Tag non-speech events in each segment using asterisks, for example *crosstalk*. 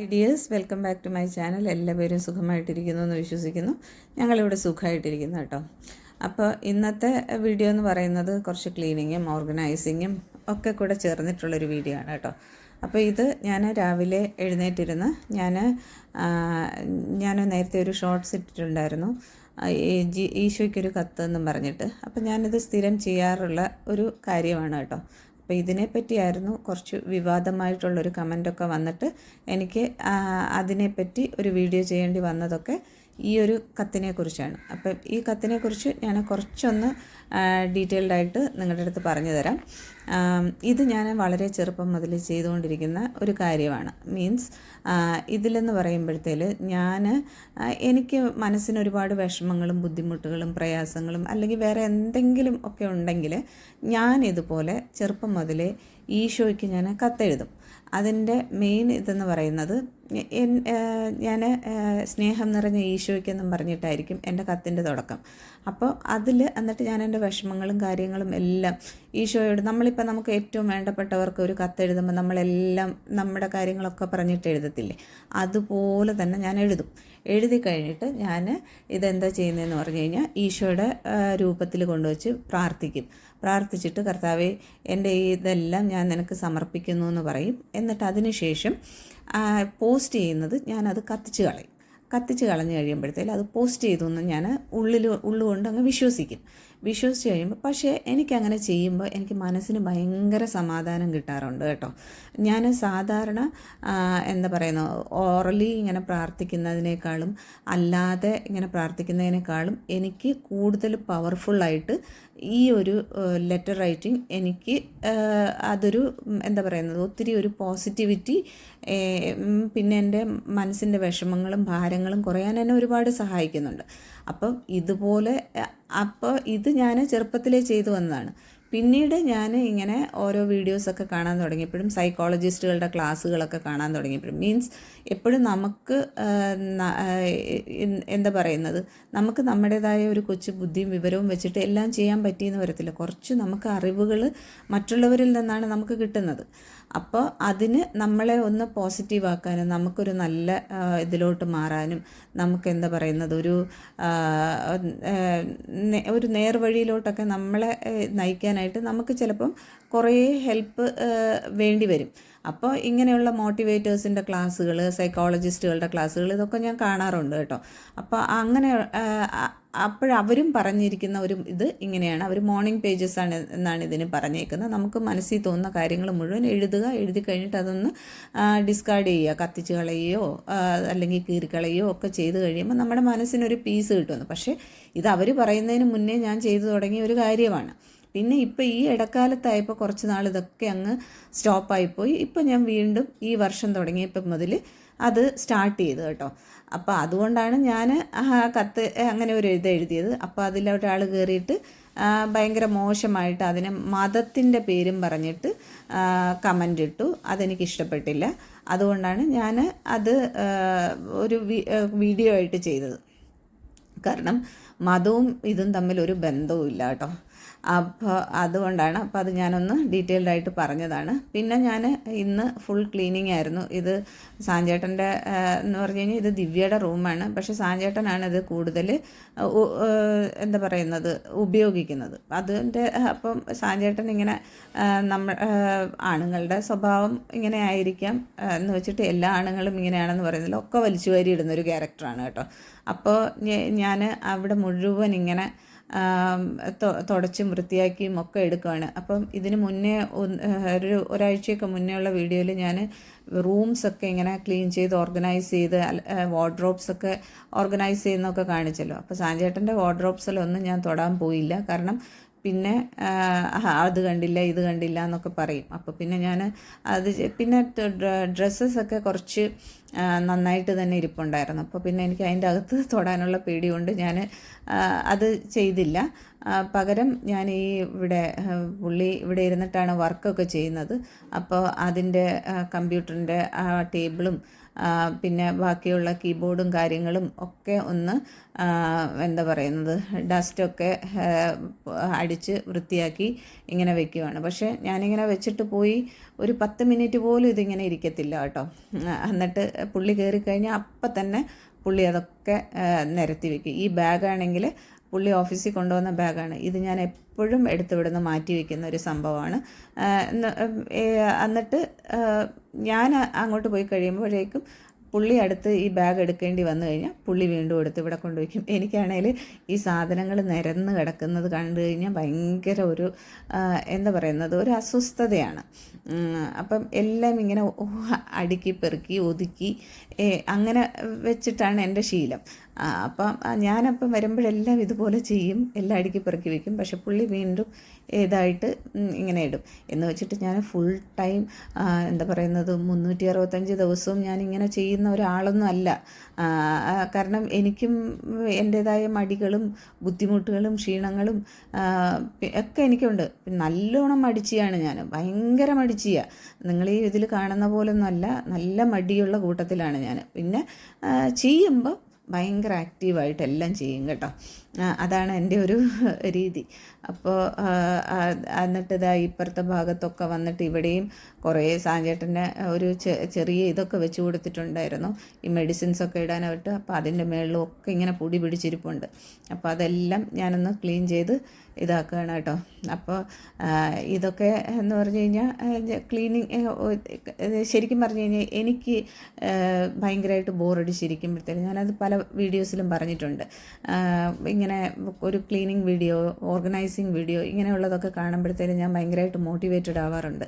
Hi dears welcome back to my channel എല്ലാവരും സുഖമായിട്ടിരിക്കുന്നു എന്ന് വിശ്വസിക്കുന്നു. ഞങ്ങളിവിടെ സുഖമായിട്ടിരിക്കുന്നു കേട്ടോ. അപ്പോൾ ഇന്നത്തെ വീഡിയോ എന്ന് പറയുന്നത് കുറച്ച് ക്ലീനിങ്ങും ഓർഗനൈസിങ്ങും ഒക്കെ കൂടെ ചേർന്നിട്ടുള്ളൊരു വീഡിയോ ആണ് കേട്ടോ. അപ്പോൾ ഇത് ഞാൻ രാവിലെ എഴുന്നേറ്റിരുന്ന് ഞാൻ ഞാൻ നേരത്തെ ഒരു ഷോർട്ട്സ് ഇട്ടിട്ടുണ്ടായിരുന്നു. ഈശോയ്ക്കൊരു കത്ത് എന്നും പറഞ്ഞിട്ട്. അപ്പോൾ ഞാനിത് സ്ഥിരം ചെയ്യാറുള്ള ഒരു കാര്യമാണ് കേട്ടോ. അപ്പോൾ ഇതിനെപ്പറ്റിയായിരുന്നു കുറച്ച് വിവാദമായിട്ടുള്ളൊരു കമന്റൊക്കെ വന്നിട്ട് എനിക്ക് അതിനെപ്പറ്റി ഒരു വീഡിയോ ചെയ്യേണ്ടി വന്നതൊക്കെ ഈ ഒരു കത്തിനെ കുറിച്ചാണ് അപ്പം ഈ കത്തിനെക്കുറിച്ച് ഞാൻ കുറച്ചൊന്ന് ഡീറ്റെയിൽഡ് ആയിട്ട് നിങ്ങളുടെ അടുത്ത് പറഞ്ഞു തരാം. ഇത് ഞാൻ വളരെ ചെറുപ്പം മുതൽ ചെയ്തുകൊണ്ടിരിക്കുന്ന ഒരു കാര്യമാണ്. മീൻസ് ഇതിലെന്ന് പറയുമ്പോഴത്തേൽ ഞാൻ എനിക്ക് മനസ്സിന് ഒരുപാട് വിഷമങ്ങളും ബുദ്ധിമുട്ടുകളും പ്രയാസങ്ങളും അല്ലെങ്കിൽ വേറെ എന്തെങ്കിലും ഒക്കെ ഉണ്ടെങ്കിൽ ഞാൻ ഇതുപോലെ ചെറുപ്പം മുതലേ ഈശോയ്ക്ക് ഞാൻ കത്തെഴുതും. അതിന്റെ മെയിൻ ഇതെന്ന് പറയുന്നത് ഞാൻ സ്നേഹം നിറഞ്ഞ ഈശോയ്ക്കെന്നും പറഞ്ഞിട്ടായിരിക്കും എന്റെ കത്തിന്റെ തുടക്കം. അപ്പോൾ അതിൽ എന്നിട്ട് ഞാൻ എന്റെ വിഷമങ്ങളും കാര്യങ്ങളും എല്ലാം ഈശോയോട് നമ്മളിപ്പോൾ നമുക്ക് ഏറ്റവും വേണ്ടപ്പെട്ടവർക്ക് ഒരു കത്തെഴുതുമ്പോൾ നമ്മളെല്ലാം നമ്മുടെ കാര്യങ്ങളൊക്കെ പറഞ്ഞിട്ട് എഴുതത്തില്ലേ? അതുപോലെ തന്നെ ഞാൻ എഴുതും. എഴുതി കഴിഞ്ഞിട്ട് ഞാൻ ഇതെന്താ ചെയ്യുന്നതെന്ന് പറഞ്ഞു കഴിഞ്ഞാൽ ഈശോയുടെ രൂപത്തിൽ കൊണ്ടുവച്ച് പ്രാർത്ഥിക്കും. പ്രാർത്ഥിച്ചിട്ട് കർത്താവെ എന്റെ ഇതെല്ലാം ഞാൻ നിനക്ക് സമർപ്പിക്കുന്നു എന്ന് പറയും. എന്നിട്ട് അതിനുശേഷം പോസ്റ്റ് ചെയ്യുന്നത് ഞാനത് കത്തിച്ച് കളയും. കത്തിച്ച് കളഞ്ഞ് കഴിയുമ്പോഴത്തേക്കും അത് പോസ്റ്റ് ചെയ്തു എന്ന് ഞാൻ ഉള്ളിൽ ഉള്ളുകൊണ്ട് അങ്ങ് വിശ്വസിക്കും. വിശ്വസിച്ച് കഴിയുമ്പോൾ പക്ഷേ എനിക്കങ്ങനെ ചെയ്യുമ്പോൾ എനിക്ക് മനസ്സിന് ഭയങ്കര സമാധാനം കിട്ടാറുണ്ട് കേട്ടോ. ഞാൻ സാധാരണ എന്താ പറയുന്ന ഓറലി ഇങ്ങനെ പ്രാർത്ഥിക്കുന്നതിനേക്കാളും അല്ലാതെ ഇങ്ങനെ പ്രാർത്ഥിക്കുന്നതിനേക്കാളും എനിക്ക് കൂടുതൽ പവർഫുള്ളായിട്ട് ഈ ഒരു ലെറ്റർ റൈറ്റിംഗ് എനിക്ക് അതൊരു എന്താ പറയുന്നത് ഒത്തിരി ഒരു പോസിറ്റിവിറ്റി പിന്നെ എന്റെ മനസ്സിന്റെ വിഷമങ്ങളും ഭാരങ്ങളും കുറയാൻ എന്നെ ഒരുപാട് സഹായിക്കുന്നുണ്ട്. അപ്പം ഇതുപോലെ അപ്പോൾ ഇത് ഞാൻ ചെറുപ്പത്തിലേ ചെയ്തു വന്നതാണ്. പിന്നീട് ഞാൻ ഇങ്ങനെ ഓരോ വീഡിയോസൊക്കെ കാണാൻ തുടങ്ങിയപ്പോഴും സൈക്കോളജിസ്റ്റുകളുടെ ക്ലാസ്സുകളൊക്കെ കാണാൻ തുടങ്ങിയപ്പോഴും മീൻസ് എപ്പോഴും നമുക്ക് എന്താ പറയുന്നത്? നമുക്ക് നമ്മുടേതായ ഒരു കൊച്ചു ബുദ്ധിയും വിവരവും വെച്ചിട്ട് എല്ലാം ചെയ്യാൻ പറ്റിയെന്ന് വരത്തില്ല. കുറച്ച് നമുക്ക് അറിവുകൾ മറ്റുള്ളവരിൽ നിന്നാണ് നമുക്ക് കിട്ടുന്നത്. അപ്പോൾ അതിന് നമ്മളെ ഒന്ന് പോസിറ്റീവ് ആക്കാനും നമുക്കൊരു നല്ല ഇതിലോട്ട് മാറാനും നമുക്ക് എന്താ പറയുന്നത് ഒരു ഒരു നേർവഴിയിലോട്ടൊക്കെ നമ്മളെ നയിക്കാനായിട്ട് നമുക്ക് ചിലപ്പം കുറേ ഹെൽപ്പ് വേണ്ടി വരും. അപ്പോൾ ഇങ്ങനെയുള്ള മോട്ടിവേറ്റേഴ്സിന്റെ ക്ലാസ്സുകൾ സൈക്കോളജിസ്റ്റുകളുടെ ക്ലാസ്സുകൾ ഇതൊക്കെ ഞാൻ കാണാറുണ്ട് കേട്ടോ. അപ്പോൾ അങ്ങനെ അപ്പോഴവരും പറഞ്ഞിരിക്കുന്ന ഒരു ഇത് ഇങ്ങനെയാണ്. അവർ മോർണിംഗ് പേജസ് ആണ് എന്നാണ് ഇതിന് പറഞ്ഞേക്കുന്നത്. നമുക്ക് മനസ്സിൽ തോന്നുന്ന കാര്യങ്ങൾ മുഴുവൻ എഴുതുക എഴുതി കഴിഞ്ഞിട്ട് അതൊന്ന് ഡിസ്കാർഡ് ചെയ്യുക. കത്തിച്ച് കളയുകയോ അല്ലെങ്കിൽ കീറിക്കളയുകയോ ഒക്കെ ചെയ്ത് കഴിയുമ്പോൾ നമ്മുടെ മനസ്സിനൊരു പീസ് കിട്ടുന്നു. പക്ഷേ ഇത് അവർ പറയുന്നതിന് മുന്നേ ഞാൻ ചെയ്തു തുടങ്ങിയ ഒരു കാര്യമാണ്. പിന്നെ ഇപ്പോൾ ഈ ഇടക്കാലത്തായപ്പോൾ കുറച്ച് നാൾ ഇതൊക്കെ അങ്ങ് സ്റ്റോപ്പായിപ്പോയി ഇപ്പോൾ ഞാൻ വീണ്ടും ഈ വർഷം തുടങ്ങിയപ്പോൾ മുതൽ അത് സ്റ്റാർട്ട് ചെയ്തു കേട്ടോ. അപ്പോൾ അതുകൊണ്ടാണ് ഞാൻ ആ കത്ത് അങ്ങനെ ഒരു ഇത് എഴുതിയത്. അപ്പോൾ അതിൽ ഒരാൾ കയറിയിട്ട് ഭയങ്കര മോശമായിട്ട് അതിനെ മതത്തിന്റെ പേരും പറഞ്ഞിട്ട് കമന്റ് ഇട്ടു. അതെനിക്ക് ഇഷ്ടപ്പെട്ടില്ല. അതുകൊണ്ടാണ് ഞാൻ അത് ഒരു വീഡിയോ ആയിട്ട് ചെയ്തത്. കാരണം മതവും ഇതും തമ്മിൽ ഒരു ബന്ധവും ഇല്ല കേട്ടോ. അപ്പോൾ അതുകൊണ്ടാണ് അപ്പോൾ അത് ഞാനൊന്ന് ഡീറ്റെയിൽഡ് ആയിട്ട് പറഞ്ഞതാണ്. പിന്നെ ഞാൻ ഇന്ന് ഫുൾ ക്ലീനിങ് ആയിരുന്നു. ഇത് സാഞ്ചേട്ടന്റെ എന്ന് പറഞ്ഞു കഴിഞ്ഞാൽ ഇത് ദിവ്യയുടെ റൂമാണ് പക്ഷേ സാഞ്ചേട്ടനാണ് ഇത് കൂടുതൽ എന്താ പറയുന്നത് ഉപയോഗിക്കുന്നത്. അതിന്റെ അപ്പം സാഞ്ചേട്ടൻ ഇങ്ങനെ നമ്മൾ ആണുങ്ങളുടെ സ്വഭാവം ഇങ്ങനെ ആയിരിക്കാം എന്ന് വെച്ചിട്ട് എല്ലാ ആണുങ്ങളും ഇങ്ങനെയാണെന്ന് പറയുന്നില്ല ഒക്കെ വലിച്ചു വാരി ഇടുന്നൊരു ക്യാരക്ടറാണ് കേട്ടോ. അപ്പോൾ ഞാൻ അവിടെ മുഴുവൻ ഇങ്ങനെ തുടച്ചും വൃത്തിയാക്കിയും ഒക്കെ എടുക്കുകയാണ് അപ്പം ഇതിന് മുന്നേ ഒരു ഒരാഴ്ചയൊക്കെ മുന്നേ ഉള്ള വീഡിയോയിൽ ഞാൻ റൂംസ് ഒക്കെ ഇങ്ങനെ ക്ലീൻ ചെയ്ത് ഓർഗനൈസ് ചെയ്ത് വാർഡ്രോബ്സ് ഒക്കെ ഓർഗനൈസ് ചെയ്യുന്നൊക്കെ കാണിച്ചല്ലോ. അപ്പോൾ സാഞ്ചേട്ടന്റെ വാർഡ്രോബ്സിലൊന്നും ഞാൻ തൊടാൻ പോയില്ല. കാരണം പിന്നെ അത് കണ്ടില്ല ഇത് കണ്ടില്ല എന്നൊക്കെ പറയും. അപ്പോൾ പിന്നെ ഞാൻ അത് പിന്നെ ഡ്രസ്സസ് ഒക്കെ കുറച്ച് നന്നായിട്ട് തന്നെ ഇരിപ്പുണ്ടായിരുന്നു. അപ്പോൾ പിന്നെ എനിക്ക് അതിന്റെ അകത്ത് തൊടാനുള്ള പേടി കൊണ്ട് ഞാൻ അത് ചെയ്തില്ല. പകരം ഞാൻ ഈ ഇവിടെ പുള്ളി ഇവിടെ ഇരുന്നിട്ടാണ് വർക്കൊക്കെ ചെയ്യുന്നത്. അപ്പോൾ അതിന്റെ കമ്പ്യൂട്ടറിന്റെ ആ ടേബിളും പിന്നെ ബാക്കിയുള്ള കീബോർഡും കാര്യങ്ങളും ഒക്കെ ഒന്ന് എന്താ പറയുന്നത് ഡസ്റ്റൊക്കെ അടിച്ച് വൃത്തിയാക്കി ഇങ്ങനെ വെക്കുവാണ്. പക്ഷേ ഞാനിങ്ങനെ വെച്ചിട്ട് പോയി ഒരു പത്ത് മിനിറ്റ് പോലും ഇതിങ്ങനെ ഇരിക്കത്തില്ല കേട്ടോ. എന്നിട്ട് പുള്ളി കയറി കഴിഞ്ഞാൽ അപ്പം തന്നെ പുള്ളി അതൊക്കെ നിരത്തി വെക്കും. ഈ ബാഗാണെങ്കിൽ പുള്ളി ഓഫീസിൽ കൊണ്ടുവന്ന ബാഗാണ്. ഇത് ഞാൻ എപ്പോഴും എടുത്ത് ഇവിടുന്ന് മാറ്റി വയ്ക്കുന്ന ഒരു സംഭവമാണ്. എന്നിട്ട് ഞാൻ അങ്ങോട്ട് പോയി കഴിയുമ്പോഴേക്കും പുള്ളി അടുത്ത് ഈ ബാഗ് എടുക്കേണ്ടി വന്നു കഴിഞ്ഞാൽ പുള്ളി വീണ്ടും എടുത്ത് ഇവിടെ കൊണ്ടുവയ്ക്കും. എനിക്കാണെങ്കിൽ ഈ സാധനങ്ങൾ നിരന്ന് കിടക്കുന്നത് കണ്ടു കഴിഞ്ഞാൽ ഭയങ്കര ഒരു എന്താ പറയുന്നത് ഒരു അസ്വസ്ഥതയാണ്. അപ്പം എല്ലാം ഇങ്ങനെ അടുക്കി പെറുക്കി ഒതുക്കി അങ്ങനെ വെച്ചിട്ടാണ് എന്റെ ശീലം. അപ്പം ഞാനപ്പം വരുമ്പോഴെല്ലാം ഇതുപോലെ ചെയ്യും. എല്ലാം അടുക്കി പെറുക്കി വയ്ക്കും പക്ഷെ പുള്ളി വീണ്ടും ഇതായിട്ട് ഇങ്ങനെ ഇടും. എന്ന് വെച്ചിട്ട് ഞാൻ ഫുൾ ടൈം എന്താ പറയുന്നത് മുന്നൂറ്റി അറുപത്തഞ്ച് ദിവസവും ഞാൻ ഇങ്ങനെ ചെയ്യുന്ന ഒരാളൊന്നും അല്ല. കാരണം എനിക്കും എന്റേതായ മടികളും ബുദ്ധിമുട്ടുകളും ക്ഷീണങ്ങളും ഒക്കെ എനിക്കുണ്ട്. നല്ലോണം മടിച്ചിയാണ് ഞാൻ. ഭയങ്കര മടിച്ചിയ. നിങ്ങൾ ഈ ഇതിൽ കാണുന്ന പോലൊന്നും അല്ല. നല്ല മടിയുള്ള കൂട്ടത്തിലാണ് ഞാൻ. പിന്നെ ചെയ്യുമ്പോൾ ഭയങ്കര ആക്റ്റീവായിട്ട് എല്ലാം ചെയ്യും കേട്ടോ. അതാണ് എന്റെ ഒരു *laughs* രീതി. അപ്പോൾ എന്നിട്ട് ഇതാ ഇപ്പുറത്തെ ഭാഗത്തൊക്കെ വന്നിട്ട് ഇവിടെയും കുറേ സാഞ്ചേട്ടന്റെ ഒരു ചെറിയ ഇതൊക്കെ വെച്ച് കൊടുത്തിട്ടുണ്ടായിരുന്നു. ഈ മെഡിസിൻസ് ഒക്കെ ഇടാനായിട്ട്. അപ്പോൾ അതിന്റെ മേളിലും ഒക്കെ ഇങ്ങനെ പൊടി പിടിച്ചിരിപ്പുണ്ട്. അപ്പോൾ അതെല്ലാം ഞാനൊന്ന് ക്ലീൻ ചെയ്ത് ഇതാക്കുകയാണ് കേട്ടോ. അപ്പോൾ ഇതൊക്കെ എന്ന് പറഞ്ഞു കഴിഞ്ഞാൽ ക്ലീനിങ് ശരിക്കും പറഞ്ഞു കഴിഞ്ഞാൽ എനിക്ക് ഭയങ്കരമായിട്ട് ബോറടിച്ചിരിക്കുമ്പോഴത്തേക്കും ഞാനത് പല വീഡിയോസിലും പറഞ്ഞിട്ടുണ്ട്. ഇങ്ങനെ ഒരു ക്ലീനിങ് വീഡിയോ ഓർഗനൈസിങ് വീഡിയോ ഇങ്ങനെയുള്ളതൊക്കെ കാണുമ്പോഴത്തേനും ഞാൻ ഭയങ്കരമായിട്ട് മോട്ടിവേറ്റഡ് ആവാറുണ്ട്.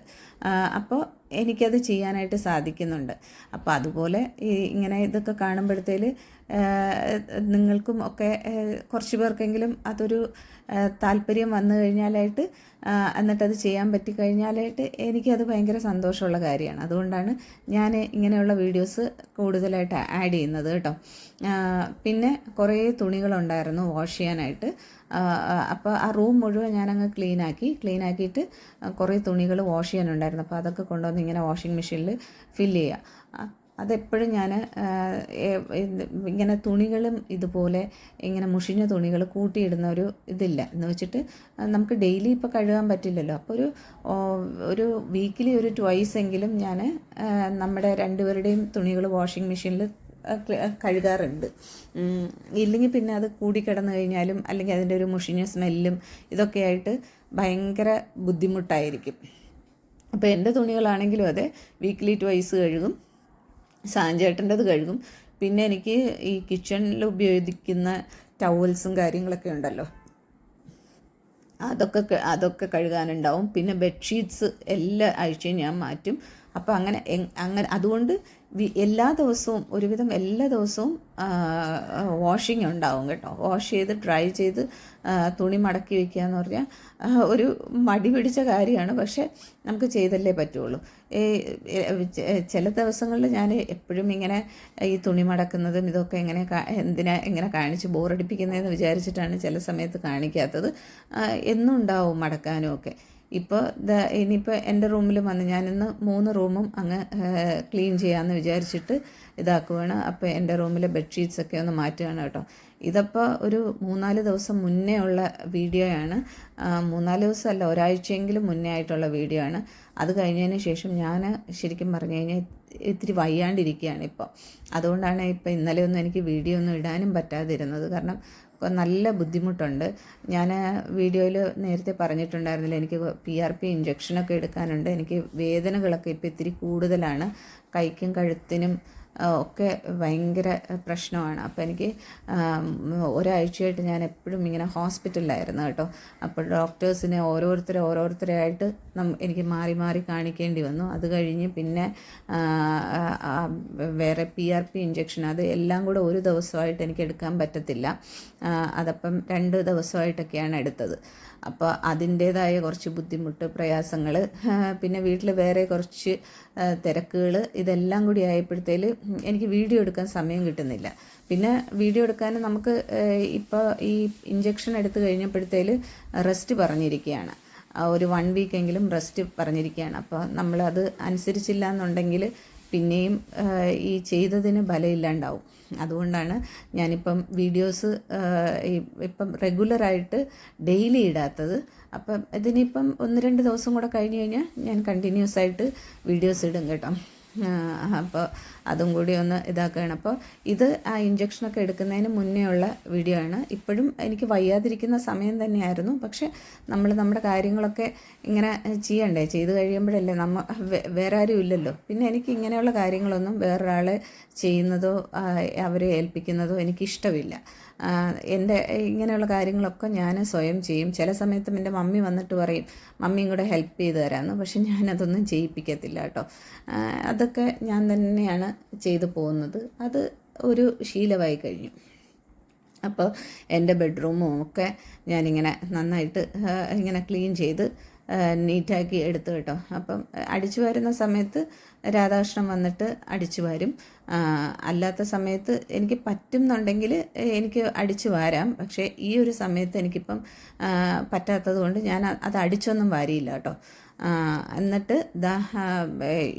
അപ്പോൾ എനിക്കത് ചെയ്യാനായിട്ട് സാധിക്കുന്നുണ്ട്. അപ്പോൾ അതുപോലെ ഈ ഇങ്ങനെ ഇതൊക്കെ കാണുമ്പോഴത്തേൽ നിങ്ങൾക്കും ഒക്കെ കുറച്ച് പേർക്കെങ്കിലും അതൊരു താല്പര്യം വന്നു കഴിഞ്ഞാലായിട്ട് എന്നിട്ടത് ചെയ്യാൻ പറ്റിക്കഴിഞ്ഞാലായിട്ട് എനിക്കത് ഭയങ്കര സന്തോഷമുള്ള കാര്യമാണ്. അതുകൊണ്ടാണ് ഞാൻ ഇങ്ങനെയുള്ള വീഡിയോസ് കൂടുതലായിട്ട് ആഡ് ചെയ്യുന്നത് കേട്ടോ. പിന്നെ കുറേ തുണികളുണ്ടായിരുന്നു വാഷ് ചെയ്യാനായിട്ട്. അപ്പോൾ ആ റൂം മുഴുവൻ ഞാനങ്ങ് ക്ലീൻ ആക്കിയിട്ട് കുറേ തുണികൾ വാഷ് ചെയ്യാനുണ്ടായിരുന്നു. അപ്പോൾ അതൊക്കെ കൊണ്ടുവന്ന് ഇങ്ങനെ വാഷിംഗ് മെഷീനിൽ ഫില്ല് ചെയ്യുക അതെപ്പോഴും ഞാൻ ഇങ്ങനെ തുണികളും ഇതുപോലെ ഇങ്ങനെ മുഷിഞ്ഞ തുണികൾ കൂട്ടിയിടുന്ന ഒരു ഇതില്ല. എന്ന് വെച്ചിട്ട് നമുക്ക് ഡെയിലി ഇപ്പോൾ കഴുകാൻ പറ്റില്ലല്ലോ. അപ്പോൾ ഒരു ഒരു വീക്കിലി ഒരു ട്വൈസ് എങ്കിലും ഞാൻ നമ്മുടെ രണ്ടുപേരുടെയും തുണികൾ വാഷിംഗ് മെഷീനിൽ കഴുകാറുണ്ട്. ഇല്ലെങ്കിൽ പിന്നെ അത് കൂടിക്കിടന്നു കഴിഞ്ഞാലും അല്ലെങ്കിൽ അതിന്റെ ഒരു മുഷിഞ്ഞ സ്മെല്ലും ഇതൊക്കെയായിട്ട് ഭയങ്കര ബുദ്ധിമുട്ടായിരിക്കും. അപ്പോൾ എന്റെ തുണികളാണെങ്കിലും അതെ വീക്ക്ലി ട്വൈസ് കഴുകും സാഞ്ചേട്ടന്റെത് കഴുകും. പിന്നെ എനിക്ക് ഈ കിച്ചണിൽ ഉപയോഗിക്കുന്ന ടവൽസും കാര്യങ്ങളൊക്കെ ഉണ്ടല്ലോ. അതൊക്കെ അതൊക്കെ കഴുകാനുണ്ടാവും. പിന്നെ ബെഡ്ഷീറ്റ്സ് എല്ലാ ആഴ്ചയും ഞാൻ മാറ്റും. അപ്പോൾ അങ്ങനെ അങ്ങനെ അതുകൊണ്ട് എല്ലാ ദിവസവും ഒരുവിധം എല്ലാ ദിവസവും വാഷിംഗ് ഉണ്ടാവും കേട്ടോ. വാഷ് ചെയ്ത് ഡ്രൈ ചെയ്ത് തുണി മടക്കി വയ്ക്കുക എന്ന് പറഞ്ഞാൽ ഒരു മടി പിടിച്ച കാര്യമാണ്. പക്ഷേ നമുക്ക് ചെയ്തല്ലേ പറ്റുള്ളൂ. ചില ദിവസങ്ങളിൽ ഞാൻ എപ്പോഴും ഇങ്ങനെ ഈ തുണി മടക്കുന്നതും ഇതൊക്കെ എങ്ങനെ എന്തിനാ എങ്ങനെ കാണിച്ച് ബോറടിപ്പിക്കുന്നതെന്ന് വിചാരിച്ചിട്ടാണ് ചില സമയത്ത് കാണിക്കാത്തത്. എന്നുണ്ടാവും മടക്കാനും ഒക്കെ. ഇപ്പോൾ ഇനിയിപ്പോൾ എന്റെ റൂമിൽ വന്ന് ഞാനിന്ന് മൂന്ന് റൂമും അങ്ങ് ക്ലീൻ ചെയ്യാമെന്ന് വിചാരിച്ചിട്ട് ഇതാക്കുവാണ്. അപ്പോൾ എന്റെ റൂമിലെ ബെഡ്ഷീറ്റ്സ് ഒക്കെ ഒന്ന് മാറ്റുകയാണ് കേട്ടോ. ഇതപ്പോൾ ഒരു മൂന്നാൽ ദിവസം മുന്നേ ഉള്ള വീഡിയോയാണ് മൂന്നാൽ ദിവസമല്ല ഒരാഴ്ചയെങ്കിലും മുന്നേ ആയിട്ടുള്ള വീഡിയോ ആണ്. അത് കഴിഞ്ഞതിന് ശേഷം ഞാൻ ശരിക്കും പറഞ്ഞു കഴിഞ്ഞാൽ ഇത്തിരി വയ്യാണ്ടിരിക്കുകയാണ് ഇപ്പോൾ അതുകൊണ്ടാണ് ഇപ്പോൾ ഇന്നലെ ഒന്നും എനിക്ക് വീഡിയോ ഒന്നും ഇടാനും പറ്റാതിരുന്നത്. കാരണം ഇപ്പം നല്ല ബുദ്ധിമുട്ടുണ്ട്. ഞാൻ വീഡിയോയിൽ നേരത്തെ പറഞ്ഞിട്ടുണ്ടായിരുന്നില്ല എനിക്ക് പി ആർ പി ഇഞ്ചക്ഷനൊക്കെ എടുക്കാനുണ്ട്. എനിക്ക് വേദനകളൊക്കെ ഇപ്പോൾ ഇത്തിരി കൂടുതലാണ്. കൈക്കും കഴുത്തിനും ഒക്കെ ഭയങ്കര പ്രശ്നമാണ്. അപ്പോൾ എനിക്ക് ഒരാഴ്ചയായിട്ട് ഞാൻ എപ്പോഴും ഇങ്ങനെ ഹോസ്പിറ്റലിലായിരുന്നു കേട്ടോ. അപ്പോൾ ഡോക്ടേഴ്സിനെ ഓരോരുത്തരെ ഓരോരുത്തരെയായിട്ട് നം എനിക്ക് മാറി മാറി കാണിക്കേണ്ടി വന്നു. അത് കഴിഞ്ഞ് പിന്നെ വേറെ പി ആർ പി ഇഞ്ചക്ഷൻ അത് എല്ലാം കൂടെ ഒരു ദിവസമായിട്ട് എനിക്ക് എടുക്കാൻ പറ്റത്തില്ല. അതപ്പം രണ്ട് ദിവസമായിട്ടൊക്കെയാണ് എടുത്തത്. അപ്പോൾ അതിന്റേതായ കുറച്ച് ബുദ്ധിമുട്ട് പ്രയാസങ്ങൾ *laughs* പിന്നെ വീട്ടിൽ വേറെ കുറച്ച് തിരക്കുകൾ ഇതെല്ലാം കൂടി ആയപ്പോഴത്തേൽ എനിക്ക് വീഡിയോ എടുക്കാൻ സമയം കിട്ടുന്നില്ല. പിന്നെ വീഡിയോ എടുക്കാൻ നമുക്ക് ഇപ്പോൾ ഈ ഇഞ്ചക്ഷൻ എടുത്തു കഴിഞ്ഞപ്പോഴത്തേൽ റെസ്റ്റ് പറഞ്ഞിരിക്കുകയാണ് ഒരു വൺ വീക്കെങ്കിലും റെസ്റ്റ് പറഞ്ഞിരിക്കുകയാണ് അപ്പോൾ നമ്മളത് അനുസരിച്ചില്ല എന്നുണ്ടെങ്കിൽ പിന്നെയും ഈ ചെയ്തതിന് ബലമില്ലാണ്ടാവും. അതുകൊണ്ടാണ് ഞാനിപ്പം വീഡിയോസ് ഇപ്പം റെഗുലറായിട്ട് ഡെയിലി ഇടാത്തത്. അപ്പം ഇതിനിപ്പം ഒന്ന് രണ്ട് ദിവസം കൂടെ കഴിഞ്ഞ് കഴിഞ്ഞാൽ ഞാൻ കണ്ടിന്യൂസ് ആയിട്ട് വീഡിയോസ് ഇടും കേട്ടോ. അപ്പോൾ അതും കൂടി ഒന്ന് ഇതാക്കുകയാണ്. അപ്പോൾ ഇത് ആ ഇഞ്ചക്ഷനൊക്കെ എടുക്കുന്നതിന് മുന്നേ ഉള്ള വീഡിയോ ആണ്. ഇപ്പോഴും എനിക്ക് വയ്യാതിരിക്കുന്ന സമയം തന്നെയായിരുന്നു. പക്ഷേ നമ്മൾ നമ്മുടെ കാര്യങ്ങളൊക്കെ ഇങ്ങനെ ചെയ്യണ്ടേ? ചെയ്ത് കഴിയുമ്പോഴല്ലേ നമ്മൾ വേറെ ആരും ഇല്ലല്ലോ. പിന്നെ എനിക്ക് ഇങ്ങനെയുള്ള കാര്യങ്ങളൊന്നും വേറൊരാളെ ചെയ്യുന്നതോ അവരെ ഏൽപ്പിക്കുന്നതോ എനിക്കിഷ്ടമില്ല. എന്റെ ഇങ്ങനെയുള്ള കാര്യങ്ങളൊക്കെ ഞാൻ സ്വയം ചെയ്യും. ചില സമയത്തും എന്റെ മമ്മി വന്നിട്ട് പറയും മമ്മിയും കൂടെ ഹെൽപ്പ് ചെയ്ത് തരാമെന്ന്. പക്ഷെ ഞാനതൊന്നും ചെയ്യിപ്പിക്കത്തില്ല കേട്ടോ. ആ, അതൊക്കെ ഞാൻ തന്നെയാണ് ചെയ്തു പോകുന്നത്. അത് ഒരു ശീലമായി കഴിഞ്ഞു. അപ്പോൾ എന്റെ ബെഡ്റൂമും ഒക്കെ ഞാനിങ്ങനെ നന്നായിട്ട് ഇങ്ങനെ ക്ലീൻ ചെയ്ത് നീറ്റാക്കി എടുത്തു കേട്ടോ. അപ്പം അടിച്ചു വരുന്ന സമയത്ത് രാധാകൃഷ്ണൻ വന്നിട്ട് അടിച്ചു വരും. അല്ലാത്ത സമയത്ത് എനിക്ക് പറ്റുന്നുണ്ടെങ്കിൽ എനിക്ക് അടിച്ചു വാരാം. പക്ഷേ ഈ ഒരു സമയത്ത് എനിക്കിപ്പം പറ്റാത്തത് കൊണ്ട് ഞാൻ അത് അടിച്ചൊന്നും വാരിയില്ല കേട്ടോ. എന്നിട്ട് ദാ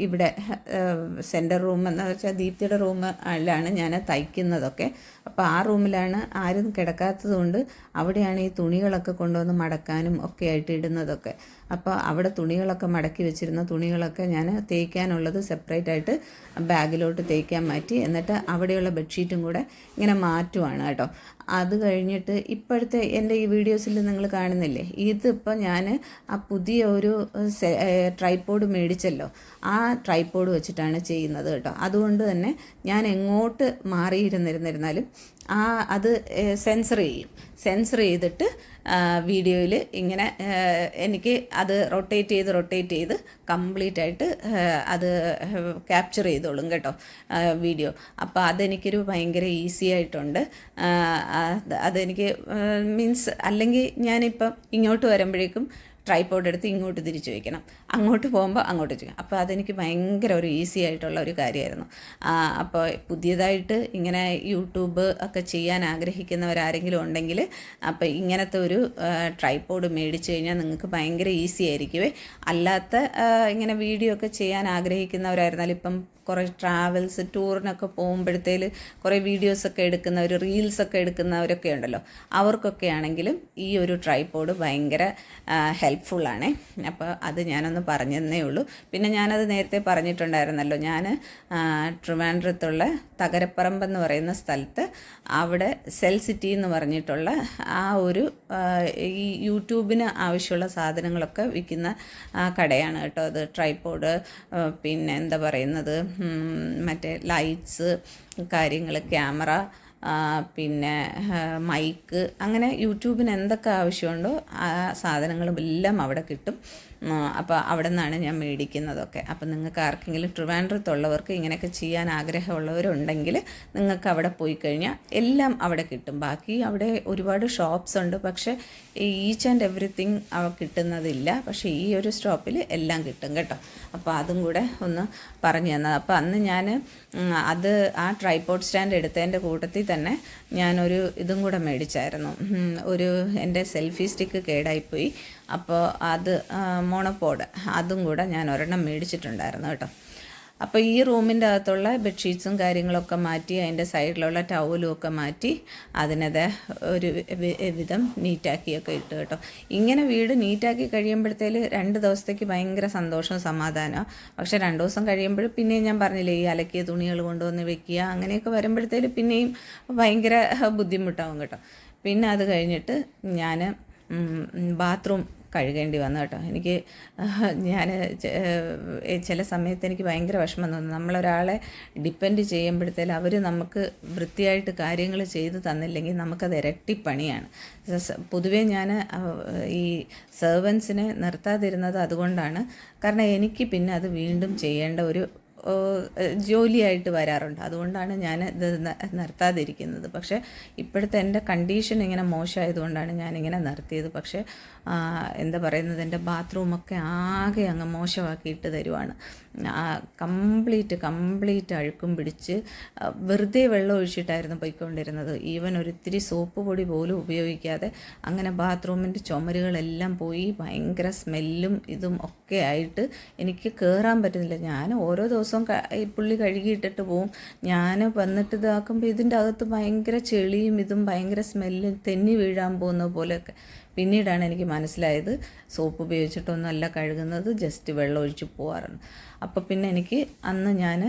ഇവിടെ സെന്റർ റൂം എന്ന് വെച്ചാൽ ദീപ്തിയുടെ റൂമിലാണ് ഞാൻ തയ്ക്കുന്നതൊക്കെ. അപ്പോൾ ആ റൂമിലാണ് ആരും കിടക്കാത്തത് കൊണ്ട് അവിടെയാണ് ഈ തുണികളൊക്കെ കൊണ്ടുവന്ന് മടക്കാനും ഒക്കെ ആയിട്ട് ഇടുന്നതൊക്കെ. അപ്പോൾ അവിടെ തുണികളൊക്കെ മടക്കി വെച്ചിരുന്ന തുണികളൊക്കെ ഞാൻ തേക്കാനുള്ളത് സെപ്പറേറ്റ് ആയിട്ട് ബാഗിലോട്ട് തേക്കാൻ മാറ്റി. എന്നിട്ട് അവിടെയുള്ള ബെഡ്ഷീറ്റും കൂടെ ഇങ്ങനെ മാറ്റുവാണ് കേട്ടോ. അത് കഴിഞ്ഞിട്ട് ഇപ്പോഴത്തെ എന്റെ ഈ വീഡിയോസിൽ നിങ്ങൾ കാണുന്നില്ലേ? ഇതിപ്പോൾ ഞാൻ ആ പുതിയ ഒരു ട്രൈപ്പോഡ് മേടിച്ചല്ലോ. ആ ട്രൈപ്പോഡ് വെച്ചിട്ടാണ് ചെയ്യുന്നത് കേട്ടോ. അതുകൊണ്ട് തന്നെ ഞാൻ എങ്ങോട്ട് മാറിയിരുന്നിരുന്നിരുന്നാലും ആ അത് സെൻസർ ചെയ്യും. സെൻസർ ചെയ്തിട്ട് വീഡിയോയിൽ ഇങ്ങനെ എനിക്ക് അത് റൊട്ടേറ്റ് ചെയ്ത് റൊട്ടേറ്റ് ചെയ്ത് കംപ്ലീറ്റ് ആയിട്ട് അത് ക്യാപ്ചർ ചെയ്തോളും കേട്ടോ വീഡിയോ. അപ്പോൾ അതെനിക്കൊരു ഭയങ്കര ഈസി ആയിട്ടുണ്ട്. അത് അതെനിക്ക് മീൻസ് അല്ലെങ്കിൽ ഞാനിപ്പം ഇങ്ങോട്ട് വരുമ്പോഴേക്കും ട്രൈപ്പോഡ് എടുത്ത് ഇങ്ങോട്ട് തിരിച്ചു വയ്ക്കണം അങ്ങോട്ട് പോകുമ്പോൾ അങ്ങോട്ട് ചെയ്യണം അപ്പോൾ അതെനിക്ക് ഭയങ്കര ഒരു ഈസി ആയിട്ടുള്ള ഒരു കാര്യമായിരുന്നു. അപ്പോൾ പുതിയതായിട്ട് ഇങ്ങനെ യൂട്യൂബ് ഒക്കെ ചെയ്യാൻ ആഗ്രഹിക്കുന്നവരാരെങ്കിലും ഉണ്ടെങ്കിൽ അപ്പോൾ ഇങ്ങനത്തെ ഒരു ട്രൈപ്പോഡ് മേടിച്ച് കഴിഞ്ഞാൽ നിങ്ങൾക്ക് ഭയങ്കര ഈസി ആയിരിക്കുമേ അല്ലാത്ത ഇങ്ങനെ വീഡിയോ ഒക്കെ ചെയ്യാൻ ആഗ്രഹിക്കുന്നവരായിരുന്നാലും ഇപ്പം കുറേ ട്രാവൽസ് ടൂറിനൊക്കെ പോകുമ്പോഴത്തേൽ കുറേ വീഡിയോസൊക്കെ എടുക്കുന്നവർ റീൽസൊക്കെ എടുക്കുന്നവരൊക്കെ ഉണ്ടല്ലോ. അവർക്കൊക്കെ ആണെങ്കിലും ഈ ഒരു ട്രൈപ്പോഡ് ഭയങ്കര ഹെൽപ്ഫുള്ളാണ് അപ്പോൾ അത് ഞാനൊന്ന് പറഞ്ഞതേ ഉള്ളൂ. പിന്നെ ഞാനത് നേരത്തെ പറഞ്ഞിട്ടുണ്ടായിരുന്നല്ലോ. ഞാൻ ട്രിവാൻഡ്രത്തുള്ള തകരപ്പറമ്പ് എന്ന് പറയുന്ന സ്ഥലത്ത് അവിടെ സെൽ സിറ്റി എന്ന് പറഞ്ഞിട്ടുള്ള ആ ഒരു ഈ യൂട്യൂബിന് ആവശ്യമുള്ള സാധനങ്ങളൊക്കെ വിൽക്കുന്ന കടയാണ് കേട്ടോ. അത് ട്രൈപ്പോഡ് പിന്നെ എന്താ പറയുന്നത്? മറ്റേ ലൈറ്റ്സ് കാര്യങ്ങൾ ക്യാമറ പിന്നെ മൈക്ക് അങ്ങനെ യൂട്യൂബിന് എന്തൊക്കെ ആവശ്യമുണ്ടോ ആ സാധനങ്ങളും എല്ലാം അവിടെ കിട്ടും. അപ്പോൾ അവിടെ നിന്നാണ് ഞാൻ മേടിക്കുന്നതൊക്കെ. അപ്പം നിങ്ങൾക്ക് ആർക്കെങ്കിലും ട്രിവാൻഡ്രത്തുള്ളവർക്ക് ഇങ്ങനെയൊക്കെ ചെയ്യാൻ ആഗ്രഹമുള്ളവരുണ്ടെങ്കിൽ നിങ്ങൾക്ക് അവിടെ പോയി കഴിഞ്ഞാൽ എല്ലാം അവിടെ കിട്ടും. ബാക്കി അവിടെ ഒരുപാട് ഷോപ്സ് ഉണ്ട്. പക്ഷേ ഈച്ച് ആൻഡ് എവറിത്തിങ് അവ കിട്ടുന്നതില്ല. പക്ഷേ ഈ ഒരു സ്റ്റോപ്പിൽ എല്ലാം കിട്ടും കേട്ടോ. അപ്പോൾ അതും കൂടെ ഒന്ന് പറഞ്ഞു തന്നത്. അപ്പോൾ അന്ന് ഞാൻ അത് ആ ട്രൈപോഡ് സ്റ്റാൻഡ് എടുത്തതിന്റെ കൂട്ടത്തിൽ തന്നെ ഞാനൊരു ഇതും കൂടെ മേടിച്ചായിരുന്നു. ഒരു എന്റെ സെൽഫി സ്റ്റിക്ക് കേടായിപ്പോയി. അപ്പോൾ അത് മോണപ്പോഡ് അതും കൂടെ ഞാൻ ഒരെണ്ണം മേടിച്ചിട്ടുണ്ടായിരുന്നു കേട്ടോ. അപ്പോൾ ഈ റൂമിന്റെ അകത്തുള്ള ബെഡ്ഷീറ്റ്സും കാര്യങ്ങളൊക്കെ മാറ്റി അതിന്റെ സൈഡിലുള്ള ടവലും ഒക്കെ മാറ്റി അതിനത് ഒരു വിധം നീറ്റാക്കിയൊക്കെ ഇട്ട് കേട്ടോ. ഇങ്ങനെ വീട് നീറ്റാക്കി കഴിയുമ്പോഴത്തേൽ രണ്ട് ദിവസത്തേക്ക് ഭയങ്കര സന്തോഷവും സമാധാനമാണ് പക്ഷേ രണ്ട് ദിവസം കഴിയുമ്പോൾ പിന്നെയും ഞാൻ പറഞ്ഞില്ലേ ഈ അലക്കിയ തുണികൾ കൊണ്ടുവന്ന് വെക്കുക അങ്ങനെയൊക്കെ വരുമ്പോഴത്തേൽ പിന്നെയും ഭയങ്കര ബുദ്ധിമുട്ടാവും കേട്ടോ. പിന്നെ അത് കഴിഞ്ഞിട്ട് ഞാൻ ബാത്റൂം കഴുകേണ്ടി വന്നു കേട്ടോ. എനിക്ക് ഞാൻ ചില സമയത്ത് എനിക്ക് ഭയങ്കര വിഷമം തോന്നുന്നു നമ്മളൊരാളെ ഡിപ്പെൻഡ് ചെയ്യുമ്പോഴത്തേൽ അവർ നമുക്ക് വൃത്തിയായിട്ട് കാര്യങ്ങൾ ചെയ്തു തന്നില്ലെങ്കിൽ നമുക്കത് ഇരട്ടിപ്പണിയാണ്. പണിയാണ് പൊതുവേ ഞാൻ ഈ സെർവൻസിനെ നിർത്താതിരുന്നത് അതുകൊണ്ടാണ്. കാരണം എനിക്ക് പിന്നെ അത് വീണ്ടും ചെയ്യേണ്ട ഒരു ജോലിയായിട്ട് വരാറുണ്ട്. അതുകൊണ്ടാണ് ഞാൻ ഇത് നിർത്താതിരിക്കുന്നത്. പക്ഷേ ഇപ്പോഴത്തെ എന്റെ കണ്ടീഷൻ ഇങ്ങനെ മോശമായതുകൊണ്ടാണ് ഞാനിങ്ങനെ നിർത്തിയത്. പക്ഷേ എന്താ പറയുന്നത്? എന്റെ ബാത്റൂമൊക്കെ ആകെ അങ്ങ് മോശമാക്കിയിട്ട് തരുവാണ്. കംപ്ലീറ്റ് കംപ്ലീറ്റ് അഴുക്കും പിടിച്ച് വെറുതെ വെള്ളം ഒഴിച്ചിട്ടായിരുന്നു പോയിക്കൊണ്ടിരുന്നത്. ഈവൻ ഒരിത്തിരി സോപ്പ് പൊടി പോലും ഉപയോഗിക്കാതെ അങ്ങനെ ബാത്റൂമിന്റെ ചുമരുകളെല്ലാം പോയി ഭയങ്കര സ്മെല്ലും ഇതും ഒക്കെ ആയിട്ട് എനിക്ക് കയറാൻ പറ്റുന്നില്ല. ഞാൻ ഓരോ ദിവസവും പുള്ളി കഴുകിയിട്ടിട്ട് പോവും. ഞാൻ വന്നിട്ട് ഇതാക്കുമ്പോൾ ഇതിന്റെ അകത്ത് ഭയങ്കര ചെളിയും ഇതും ഭയങ്കര സ്മെല്ലും തെന്നി വീഴാൻ പോകുന്ന പോലെയൊക്കെ. പിന്നീടാണ് എനിക്ക് മനസ്സിലായത് സോപ്പ് ഉപയോഗിച്ചിട്ടൊന്നുമല്ല കഴുകുന്നത് ജസ്റ്റ് വെള്ളം ഒഴിച്ച് പോകാറുണ്ട് അപ്പോൾ പിന്നെ എനിക്ക് അന്ന് ഞാൻ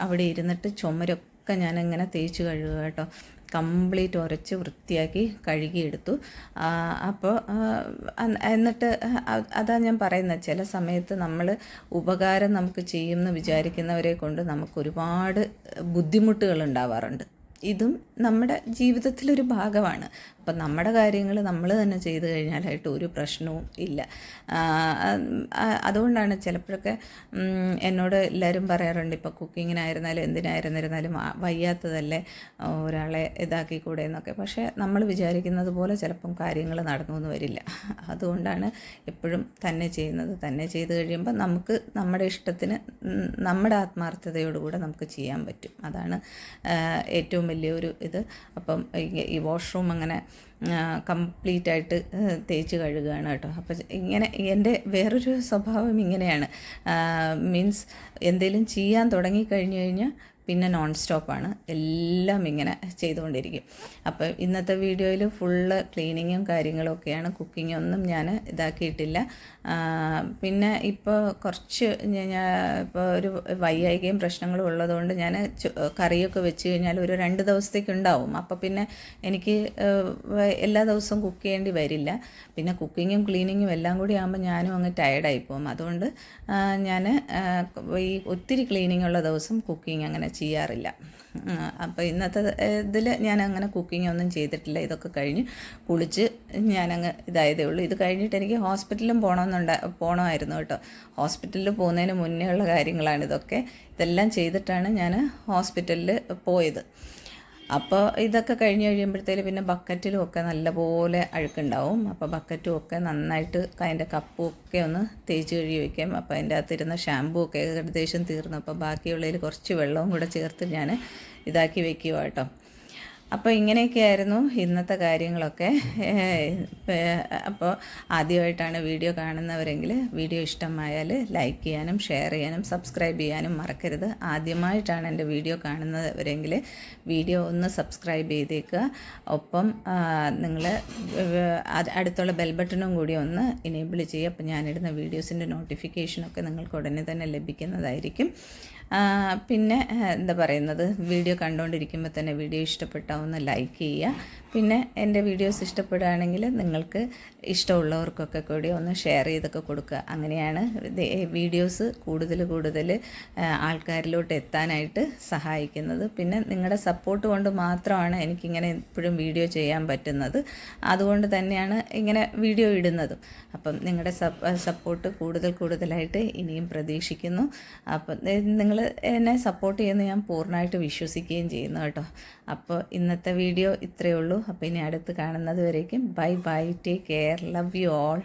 അവിടെ ഇരുന്നിട്ട് ചുമരൊക്കെ ഞാൻ ഇങ്ങനെ തേച്ച് കഴുകുക കേട്ടോ. കംപ്ലീറ്റ് ഉരച്ച് വൃത്തിയാക്കി കഴുകിയെടുത്തു അപ്പോൾ എന്നിട്ട് അതാ ഞാൻ പറയുന്നത് ചില സമയത്ത് നമ്മൾ ഉപകാരം നമുക്ക് ചെയ്യുമെന്ന് വിചാരിക്കുന്നവരെ കൊണ്ട് നമുക്ക് ഒരുപാട് ബുദ്ധിമുട്ടുകൾ ഉണ്ടാവാറുണ്ട്. ഇതും നമ്മുടെ ജീവിതത്തിലൊരു ഭാഗമാണ്. അപ്പം നമ്മുടെ കാര്യങ്ങൾ നമ്മൾ തന്നെ ചെയ്തു കഴിഞ്ഞാലായിട്ട് ഒരു പ്രശ്നവും ഇല്ല. അതുകൊണ്ടാണ് ചിലപ്പോഴൊക്കെ എന്നോട് എല്ലാവരും പറയാറുണ്ട് ഇപ്പോൾ കുക്കിങ്ങിനായിരുന്നാലും എന്തിനായിരുന്നിരുന്നാലും വയ്യാത്തതല്ലേ ഒരാളെ ഇതാക്കിക്കൂടെ എന്നൊക്കെ. പക്ഷേ നമ്മൾ വിചാരിക്കുന്നത് പോലെ ചിലപ്പം കാര്യങ്ങൾ നടന്നു വരില്ല. അതുകൊണ്ടാണ് എപ്പോഴും തന്നെ ചെയ്യുന്നത്. തന്നെ ചെയ്ത് കഴിയുമ്പോൾ നമുക്ക് നമ്മുടെ ഇഷ്ടത്തിന് നമ്മുടെ ആത്മാർത്ഥതയോടുകൂടെ നമുക്ക് ചെയ്യാൻ പറ്റും. അതാണ് ഏറ്റവും വലിയൊരു ഇത്. അപ്പം ഈ വാഷ്റൂം അങ്ങനെ കംപ്ലീറ്റ് ആയിട്ട് തേച്ച് കഴുകുകയാണ് കേട്ടോ. അപ്പം ഇങ്ങനെ എന്റെ വേറൊരു സ്വഭാവം ഇങ്ങനെയാണ്. മീൻസ് എന്തെങ്കിലും ചെയ്യാൻ തുടങ്ങി കഴിഞ്ഞു കഴിഞ്ഞാൽ പിന്നെ നോൺ സ്റ്റോപ്പാണ് എല്ലാം ഇങ്ങനെ ചെയ്തുകൊണ്ടിരിക്കും. അപ്പോൾ ഇന്നത്തെ വീഡിയോയിൽ ഫുള്ള് ക്ലീനിങ്ങും കാര്യങ്ങളും ഒക്കെയാണ് കുക്കിംഗ് ഒന്നും ഞാൻ ഇതാക്കിയിട്ടില്ല. പിന്നെ ഇപ്പോൾ കുറച്ച് ഞാൻ ഇപ്പോൾ ഒരു വയ്യായികയും പ്രശ്നങ്ങളും ഉള്ളതുകൊണ്ട് ഞാൻ കറിയൊക്കെ വെച്ച് കഴിഞ്ഞാൽ ഒരു രണ്ട് ദിവസത്തേക്ക് ഉണ്ടാവും. അപ്പോൾ പിന്നെ എനിക്ക് എല്ലാ ദിവസവും കുക്ക് ചെയ്യേണ്ടി വരില്ല. പിന്നെ കുക്കിങ്ങും ക്ലീനിങ്ങും എല്ലാം കൂടി ആകുമ്പോൾ ഞാനും അങ്ങ് ടയർഡായി പോകും. അതുകൊണ്ട് ഞാൻ ഈ ഒത്തിരി ക്ലീനിങ് ഉള്ള ദിവസം കുക്കിംഗ് അങ്ങനെ ചെയ്യാറില്ല. അപ്പോൾ ഇന്നത്തെ ഇതിൽ ഞാൻ അങ്ങനെ കുക്കിംഗ് ഒന്നും ചെയ്തിട്ടില്ല. ഇതൊക്കെ കഴിഞ്ഞ് കുളിച്ച് ഞാനങ്ങ് ഇതായതേ ഉള്ളൂ. ഇത് കഴിഞ്ഞിട്ട് എനിക്ക് ഹോസ്പിറ്റലിലും പോകണമെന്നുണ്ട പോകണമായിരുന്നു കേട്ടോ. ഹോസ്പിറ്റലിൽ പോകുന്നതിന് മുന്നേ ഉള്ള കാര്യങ്ങളാണ് ഇതൊക്കെ. ഇതെല്ലാം ചെയ്തിട്ടാണ് ഞാൻ ഹോസ്പിറ്റലിൽ പോയത്. അപ്പോൾ ഇതൊക്കെ കഴിഞ്ഞ് കഴിയുമ്പോഴത്തേക്ക് പിന്നെ ബക്കറ്റിലും ഒക്കെ നല്ലപോലെ അഴുക്കുണ്ടാവും. അപ്പോൾ ബക്കറ്റും ഒക്കെ നന്നായിട്ട് അതിന്റെ കപ്പും ഒക്കെ ഒന്ന് തേച്ച് കഴുകി വയ്ക്കാം അപ്പോൾ അതിന്റെ അകത്തിരുന്ന ഷാമ്പൂ ഒക്കെ ഏകദേശം തീർന്നു. അപ്പോൾ ബാക്കിയുള്ളതിൽ കുറച്ച് വെള്ളവും കൂടെ ചേർത്ത് ഞാൻ ഇതാക്കി വെക്കുക കേട്ടോ അപ്പോൾ ഇങ്ങനെയൊക്കെയായിരുന്നു ഇന്നത്തെ കാര്യങ്ങളൊക്കെ. അപ്പോൾ ആദ്യമായിട്ടാണ് വീഡിയോ കാണുന്നവരെങ്കിൽ വീഡിയോ ഇഷ്ടമായാൽ ലൈക്ക് ചെയ്യാനും ഷെയർ ചെയ്യാനും സബ്സ്ക്രൈബ് ചെയ്യാനും മറക്കരുത്. ആദ്യമായിട്ടാണ് എന്റെ വീഡിയോ കാണുന്നവരെങ്കിൽ വീഡിയോ ഒന്ന് സബ്സ്ക്രൈബ് ചെയ്തേക്കുക. ഒപ്പം നിങ്ങൾ അടുത്തുള്ള ബെൽ ബട്ടണും കൂടി ഒന്ന് ഇനേബിൾ ചെയ്യുക. അപ്പോൾ ഞാനിടുന്ന വീഡിയോസിന്റെ നോട്ടിഫിക്കേഷനൊക്കെ നിങ്ങൾക്ക് ഉടനെ തന്നെ ലഭിക്കുന്നതായിരിക്കും. പിന്നെ എന്താ പറയുന്നത് വീഡിയോ കണ്ടുകൊണ്ടിരിക്കുമ്പോൾ തന്നെ വീഡിയോ ഇഷ്ടപ്പെട്ടാവുന്ന ലൈക്ക് ചെയ്യുക പിന്നെ എന്റെ വീഡിയോസ് ഇഷ്ടപ്പെടുകയാണെങ്കിൽ നിങ്ങൾക്ക് ഇഷ്ടമുള്ളവർക്കൊക്കെ കൂടി ഒന്ന് ഷെയർ ചെയ്തൊക്കെ കൊടുക്കുക. അങ്ങനെയാണ് വീഡിയോസ് കൂടുതൽ കൂടുതൽ ആൾക്കാരിലോട്ട് എത്താനായിട്ട് സഹായിക്കുന്നത്. പിന്നെ നിങ്ങളുടെ സപ്പോർട്ട് കൊണ്ട് മാത്രമാണ് എനിക്കിങ്ങനെ എപ്പോഴും വീഡിയോ ചെയ്യാൻ പറ്റുന്നത്. അതുകൊണ്ട് തന്നെയാണ് ഇങ്ങനെ വീഡിയോ ഇടുന്നതും. അപ്പം നിങ്ങളുടെ സപ്പോർട്ട് കൂടുതൽ കൂടുതലായിട്ട് ഇനിയും പ്രതീക്ഷിക്കുന്നു. അപ്പം നിങ്ങൾ എന്നെ സപ്പോർട്ട് ചെയ്യുന്ന ഞാൻ പൂർണമായിട്ട് വിശ്വസിക്കുകയും ചെയ്യുന്നു കേട്ടോ. അപ്പോൾ ഇന്നത്തെ വീഡിയോ ഇത്രയേ ഉള്ളൂ. അപ്പോൾ ഇനി അടുത്ത് കാണുന്നത് വരേക്കും. Bye bye take care love you all